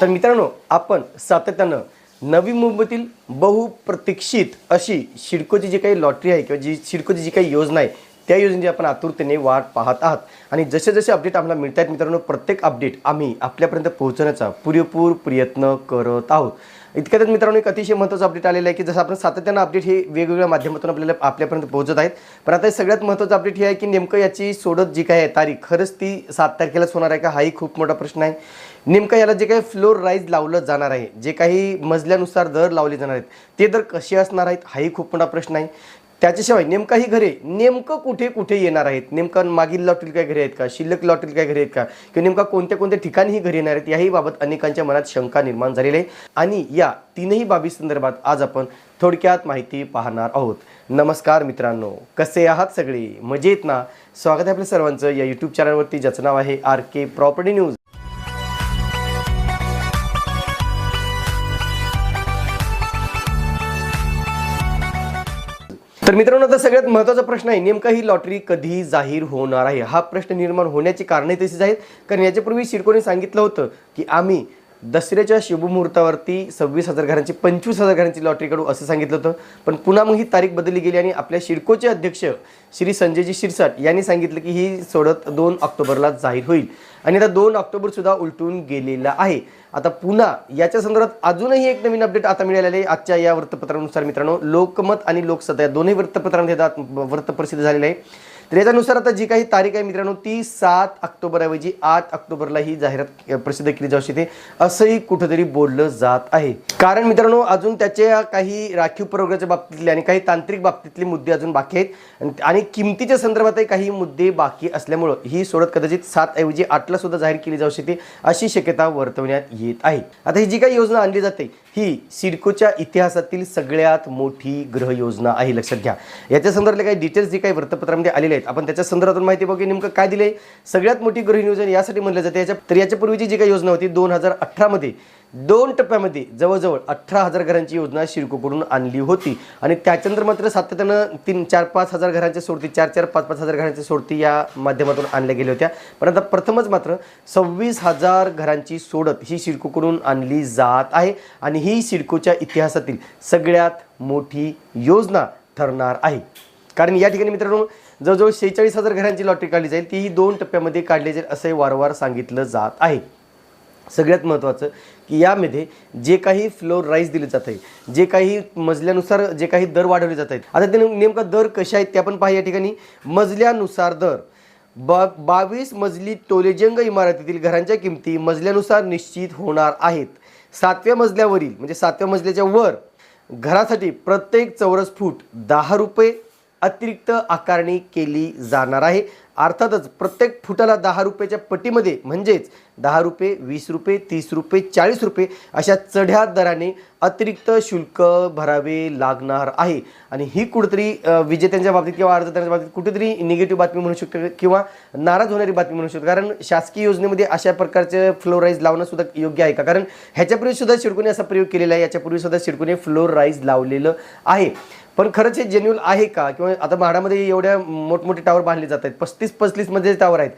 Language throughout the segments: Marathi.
तर मित्रांनो आपण सातत्यानं नवी मुंबईतील बहुप्रतीक्षित अशी शिडकोची जी काही लॉटरी आहे किंवा जी शिडकोची जी काही योजना आहे त्या योजनेची आपण आतुरतेने वाट पाहत आहात. आणि जसे जसे अपडेट आम्हाला मिळत आहेत मित्रांनो प्रत्येक अपडेट आम्ही आपल्यापर्यंत पोहोचण्याचा पुरेपूर प्रयत्न करत आहोत. इतक्यातच मित्रांनो एक अतिशय महत्त्वाचं अपडेट आलेलं आहे की जसं आपण सातत्यानं अपडेट हे वेगवेगळ्या माध्यमातून आपल्याला आपल्यापर्यंत पोहोचत आहेत. पण आता हे सगळ्यात महत्त्वाचं अपडेट हे आहे की नेमकं याची सोडत जी काय आहे तारीख खरंच ती सात तारखेलाच होणार आहे का हाही खूप मोठा प्रश्न आहे. नेमकं याला जे काही फ्लोर राईज लावलं जाणार आहे जे काही मजल्यानुसार दर लावले जाणार आहेत ते दर कसे असणार आहेत हाही खूप मोठा प्रश्न आहे. त्याच्याशिवाय नेमकाही घरे नेमकं कुठे कुठे येणार आहेत? नेमकं मागील लॉटरी काय घरे आहेत का? शिल्लक लॉटरी काय घरे आहेत का? किंवा नेमका कोणत्या कोणत्या ठिकाणी ही घरे येणार आहेत? याही बाबत अनेकांच्या मनात शंका निर्माण झालेली आहे. आणि या तीनही बाबी संदर्भात आज आपण थोडक्यात माहिती पाहणार आहोत. नमस्कार मित्रांनो. कसे आहात सगळे? मजेत ना? स्वागत आहे आपल्या सर्वांचं या यूट्यूब चॅनलवरती ज्याचं नाव आहे आर के प्रॉपर्टी न्यूज तर मित्रांनो आता सगळ्यात महत्त्वाचा प्रश्न आहे नेमका ही लॉटरी कधी जाहीर होणार आहे? हा प्रश्न निर्माण होण्याची कारणे तशीच आहेत. कारण याच्यापूर्वी शिरकोने सांगितलं होतं की आम्ही दसऱ्याच्या शुभमुहूर्तावरती सव्वीस हजार घरांची पंचवीस हजार घरांची लॉटरी काढू असं सांगितलं होतं. पण पुन्हा मग ही तारीख बदलली गेली आणि आपल्या शिडकोचे अध्यक्ष श्री संजयजी शिरसाट यांनी सांगितलं की ही सोडत दोन ऑक्टोबरला जाहीर होईल. आणि आता दोन ऑक्टोबरसुद्धा उलटून गेलेला आहे. आता पुन्हा याच्या संदर्भात अजूनही एक नवीन अपडेट आता मिळालेलं आहे. आजच्या या वृत्तपत्रानुसार मित्रांनो लोकमत आणि लोकसत्ता या दोन्ही वृत्तपत्रांमध्ये वृत्त प्रसिद्ध झालेलं आहे. तर याच्यानुसार आता जी काही तारीख आहे मित्रांनो ती सात ऑक्टोबरऐवजी आठ ऑक्टोबरला ही जाहिरात प्रसिद्ध केली जाऊ शकते असंही कुठंतरी बोललं जात आहे. कारण मित्रांनो अजून त्याच्या काही राखीव प्रोग्रामच्या बाबतीतले आणि काही तांत्रिक बाबतीतले मुद्दे अजून बाकी आहेत. आणि- किमतीच्या संदर्भातही काही मुद्दे बाकी असल्यामुळं ही सोडत कदाचित सात ऐवजी आठला सुद्धा जाहीर केली जाऊ शकते अशी शक्यता वर्तवण्यात येत आहे. आता ही जी काही योजना आणली जाते ही सिडकोच्या इतिहासातील सगळ्यात मोठी ग्रह योजना आहे लक्षात घ्या. याच्या संदर्भातले काही डिटेल्स जे काही वृत्तपत्रामध्ये आलेले आहेत आपण त्याच्या संदर्भातून माहिती बघू नेमकं काय दिले सगळ्यात मोठी गृह योजना यासाठी म्हणलं जाते. याच्या तर याच्यापूर्वीची जी काही योजना होती दोन हजार अठरामध्ये दोन टप्प्यामध्ये जवळजवळ अठरा हजार घरांची योजना शिडकोकडून आणली होती. आणि त्याच्यानंतर मात्र सातत्यानं तीन चार पाच हजार घरांच्या सोडती चार चार पाच पाच हजार घरांच्या सोडती या माध्यमातून आणल्या गेल्या होत्या. पण आता प्रथमच मात्र सव्वीस हजार घरांची सोडत ही शिडकोकडून आणली जात आहे आणि ही सिडकोच्या इतिहासातील सगळ्यात मोठी योजना ठरणार आहे. कारण या ठिकाणी मित्रांनो जवळजवळ शेहेचाळीस हजार घरांची लॉटरी काढली जाईल. तीही दोन टप्प्यामध्ये काढली जाईल असंही वारंवार सांगितलं जात आहे. सगळ्यात महत्त्वाचं की यामध्ये जे काही फ्लोर राईस दिले जात आहे जे काही मजल्यानुसार जे काही दर वाढवले जात आहेत. आता ते नेमका दर कसे आहेत ते आपण पाहा या ठिकाणी. मजल्यानुसार दर बा बावीस मजली टोलेजंग इमारतीतील घरांच्या किमती मजल्यानुसार निश्चित होणार आहेत. सातव्या मजल्यावरील म्हणजे सातव्या मजल्याच्या वर घरासाठी प्रत्येक चौरस फूट दहा रुपये अतिरिक्त आकारणी केली जाणार आहे. अर्थातच प्रत्येक फुटाला दहा रुपयाच्या पटीमध्ये म्हणजेच दहा रुपये वीस रुपये तीस रुपये चाळीस रुपये अशा चढ्या दराने अतिरिक्त शुल्क भरावे लागणार आहे. आणि ही कुठेतरी विजेत्यांच्या बाबतीत किंवा अर्जदारांच्या बाबतीत कुठेतरी निगेटिव्ह बातमी म्हणू शकतो किंवा नाराज होणारी बातमी म्हणू शकतो. कारण शासकीय योजनेमध्ये अशा प्रकारचे फ्लोराईज लावणं सुद्धा योग्य आहे का? कारण ह्याच्यापूर्वी सुद्धा शिडकोने असा प्रयोग केलेला आहे. याच्यापूर्वी सुद्धा शिडकोने फ्लोराईज लावलेलं आहे. पण खरंच हे जेन्युअल आहे का? किंवा आता म्हाडामध्ये एवढ्या मोठमोठे टावर बांधले जात आहेत. पस्तीस पस्तीसमध्ये टावर आहेत.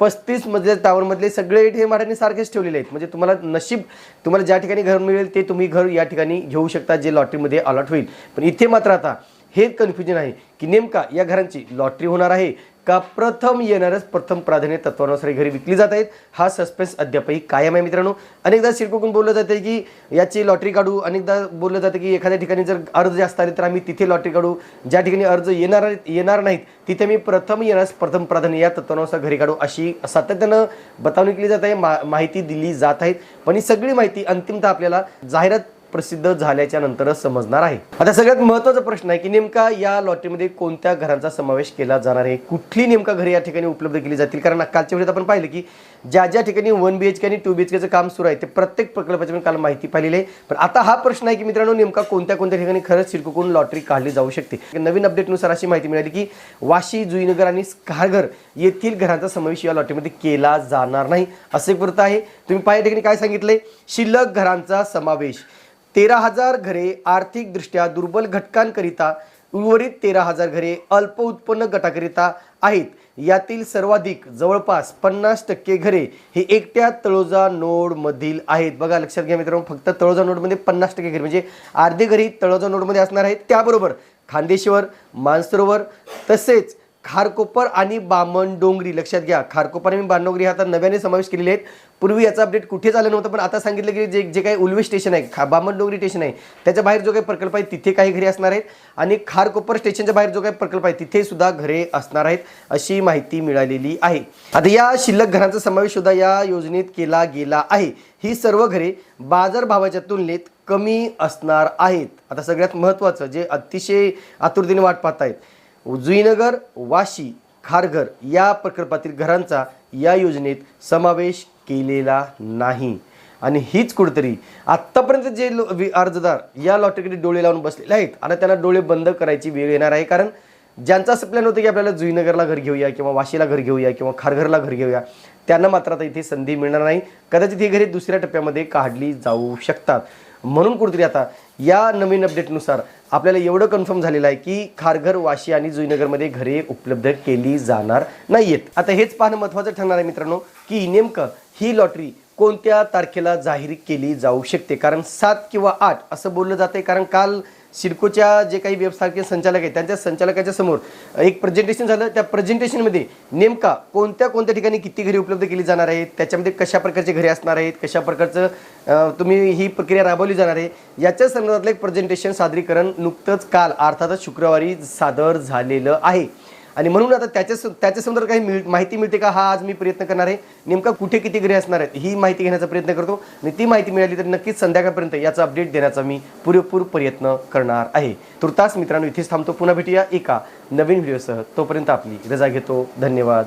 पस्तीसमध्ये टावरमधले सगळे हे म्हाडाने सारखेच ठेवलेले आहेत. म्हणजे तुम्हाला नशीब तुम्हाला ज्या ठिकाणी घर मिळेल ते तुम्ही घर या ठिकाणी घेऊ शकता जे लॉटरीमध्ये अलॉट होईल. पण इथे मात्र आता हे कन्फ्युजन आहे की नेमका या घरांची लॉटरी होणार आहे का प्रथम येणारच प्रथम प्राधान्य तत्वानुसार घरी विकली जात आहेत. हा सस्पेन्स अद्यापही कायम आहे मित्रांनो. अनेकदा सिडकोकून बोललं जातं की याची लॉटरी काढू. अनेकदा बोललं जातं की एखाद्या ठिकाणी जर अर्ज जास्त आले तर आम्ही तिथे लॉटरी काढू. ज्या ठिकाणी अर्ज येणार येणार नाहीत तिथे मी प्रथम येणारच प्रथम प्राधान्य या तत्वानुसार घरी काढू अशी सातत्यानं बतावणी केली जात आहे. मा माहिती दिली जात आहेत पण ही सगळी माहिती अंतिमतः आपल्याला जाहिरात प्रसिद्ध झाल्याच्या नंतरच समजणार आहे. आता सगळ्यात महत्त्वाचा प्रश्न आहे की नेमका या लॉटरीमध्ये कोणत्या घरांचा समावेश केला जाणार आहे? कुठली नेमका घरे या ठिकाणी उपलब्ध केली जातील? कारण कालच्या वेळेत आपण पाहिलं की ज्या ज्या ठिकाणी वन बी एच के आणि टू बी एच केचं काम सुरू आहे ते प्रत्येक प्रकल्पाची आपण काल माहिती पाहिलेली आहे. पण आता हा प्रश्न आहे की मित्रांनो नेमका कोणत्या कोणत्या ठिकाणी खरंच सिडकोकडून लॉटरी काढली जाऊ शकते? नवीन अपडेटनुसार अशी माहिती मिळाली की वाशी जुईनगर आणि स्कारघर येथील घरांचा समावेश या लॉटरीमध्ये केला जाणार नाही. असे एक वृत्त आहे. तुम्ही पाहिल्या ठिकाणी काय सांगितलंय? शिल्लक घरांचा समावेश. तेरा हजार घरे आर्थिकदृष्ट्या दुर्बल घटकांकरिता उर्वरित तेरा हजार घरे अल्प उत्पन्न गटाकरिता आहेत. यातील सर्वाधिक जवळपास पन्नास टक्के घरे हे एकट्या तळोजा नोडमधील आहेत. बघा लक्षात घ्या मित्रांनो फक्त तळोजा नोडमध्ये पन्नास टक्के घरे म्हणजे अर्धे घरी तळोजा नोडमध्ये असणार आहेत. त्याबरोबर खांदेश्वर मानसरोवर तसेच खारकोपर आणि बामण डोंगरी लक्षात घ्या. खारकोपर आणि बामणडोंगरी आता नव्याने समावेश केलेले आहेत. पूर्वी याचा अपडेट कुठे झालं नव्हतं पण आता सांगितलं की जे जे काही उल्वे स्टेशन आहे खा बामणडोंगरी स्टेशन आहे त्याच्या बाहेर जो काही प्रकल्प आहे तिथे काही घरे असणार आहेत. आणि खारकोपर स्टेशनच्या बाहेर जो काही प्रकल्प आहे तिथे सुद्धा घरे असणार आहेत अशी माहिती मिळालेली आहे. आता या शिल्लक घरांचा समावेश सुद्धा या योजनेत केला गेला आहे. ही सर्व घरे बाजारभावाच्या तुलनेत कमी असणार आहेत. आता सगळ्यात महत्त्वाचं जे अतिशय आतुरतेने वाट पाहत आहेत जुईनगर वाशी खारघर या प्रकल्पातील घरांचा या योजनेत समावेश केलेला नाही. आणि हीच कुठेतरी आत्तापर्यंत जे लो अर्जदार या लॉटरीकडे डोळे लावून बसलेले आहेत आणि त्यांना डोळे बंद करायची वेळ येणार आहे. कारण ज्यांचा असं प्लॅन होतं की आपल्याला जुईनगरला घर घेऊया किंवा वाशीला घर घेऊया किंवा खारघरला घर घेऊया त्यांना मात्र आता इथे संधी मिळणार नाही. कदाचित ही घरे दुसऱ्या टप्प्यामध्ये काढली जाऊ शकतात. म्हणून कुठेतरी आता या नवीन अपडेटनुसार आपल्याला एवढं कन्फर्म झालेलं आहे की खारघर वाशी आणि जुईनगरमध्ये घरे उपलब्ध केली जाणार नाहीयेत. आता हेच पाहणं महत्त्वाचं ठरणार आहे मित्रांनो की नेमकं ही लॉटरी कोणत्या तारखेला जाहीर केली जाऊ शकते? कारण सात किंवा आठ असं बोललं जाते कारण काल सिडकोच्या जे काही व्यवस्थापकीय संचालक आहेत त्यांच्या संचालकाच्या समोर एक प्रेझेंटेशन झालं. त्या प्रेझेंटेशनमध्ये नेमका कोणत्या कोणत्या ठिकाणी किती घरे उपलब्ध केली जाणार आहेत त्याच्यामध्ये कशा प्रकारचे घरे असणार आहेत कशा प्रकारचं तुम्ही ही प्रक्रिया राबवली जाणार आहे याच्या संदर्भातलं एक प्रेझेंटेशन सादरीकरण नुकतंच काल अर्थातच शुक्रवारी सादर झालेलं आहे. आणि म्हणून आता त्याच्या त्याच्या संदर्भात काही मिळ माहिती मिळते का? हा आज मी प्रयत्न करणार आहे. नेमका कुठे किती ग्रह असणार आहेत? ही माहिती घेण्याचा प्रयत्न करतो. आणि ती माहिती मिळाली तर नक्कीच संध्याकाळपर्यंत याचा अपडेट देण्याचा मी पुरेपूर प्रयत्न करणार आहे. तुर्तास मित्रांनो इथेच थांबतो. पुन्हा भेटूया एका नवीन व्हिडिओसह. तोपर्यंत आपली रजा घेतो. धन्यवाद.